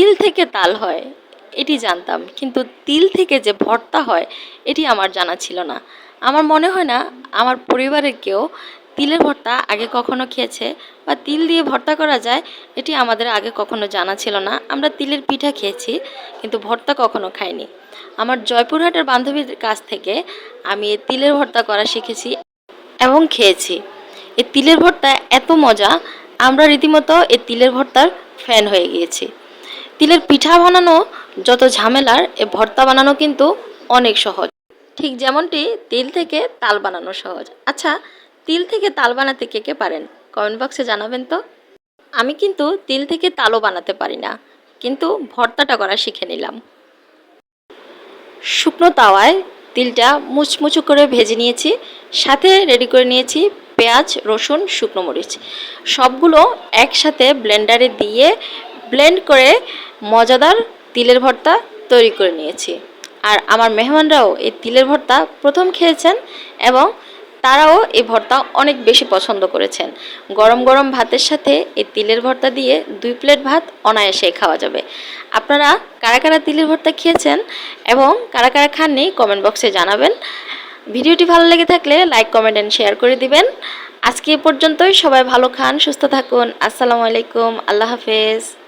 তিল থেকে তাল হয়, এটি জানতাম। কিন্তু তিল থেকে যে ভর্তা হয়, এটি আমার জানা ছিল না। আমার মনে হয় না আমার পরিবারের কেউ তিলের ভর্তা আগে কখনো খেয়েছে বা তিল দিয়ে ভর্তা করা যায়, এটি আমাদের আগে কখনো জানা ছিল না। আমরা তিলের পিঠা খেয়েছি, কিন্তু ভর্তা কখনো খাইনি। আমার জয়পুরহাটের বান্ধবীর কাছ থেকে আমি তিলের ভর্তা করা শিখেছি এবং খেয়েছি। এই তিলের ভর্তা এত মজা, আমরা রীতিমতো এই তিলের ভর্তার ফ্যান হয়ে গিয়েছি। তিলের পিঠা বানানো, যত ঝামেলার, এ ভর্তা বানানো কিন্তু অনেক সহজ। ঠিক যেমনটি তিল থেকে তাল বানানো সহজ। আচ্ছা তিল থেকে তাল বানাতে কে কে পারেন? কমেন্ট বক্সে জানাবেন তো। আমি কিন্তু তিল থেকে তালও বানাতে পারি না, কিন্তু ভর্তাটা করা শিখে নিলাম। শুকনো তাওয়ায় তিলটা মুচমুচু করে ভেজে নিয়েছি, সাথে রেডি করে নিয়েছি পেঁয়াজ, রসুন, শুকনো মরিচ। সবগুলো একসাথে ব্লেন্ডারে দিয়ে ব্লেন্ড করে মজাদার তিলের ভর্তা তৈরি করে নিয়েছি। আর আমার মেহমানরাও এই তিলের ভর্তা প্রথম খেয়েছেন এবং তারাও এই ভর্তা অনেক বেশি পছন্দ করেছেন। গরম গরম ভাতের সাথে এই তিলের ভর্তা দিয়ে দুই প্লেট ভাত অনায়াসে খাওয়া যাবে। আপনারা কারা কারা তিলের ভর্তা খেয়েছেন এবং কারা কারা খাননি কমেন্ট বক্সে জানাবেন। ভিডিওটি ভালো লেগে থাকলে লাইক, কমেন্ট অ্যান্ড শেয়ার করে দিবেন। আজকে এ পর্যন্তই। সবাই ভালো খান, সুস্থ থাকুন। আসসালামু আলাইকুম। আল্লাহ হাফেজ।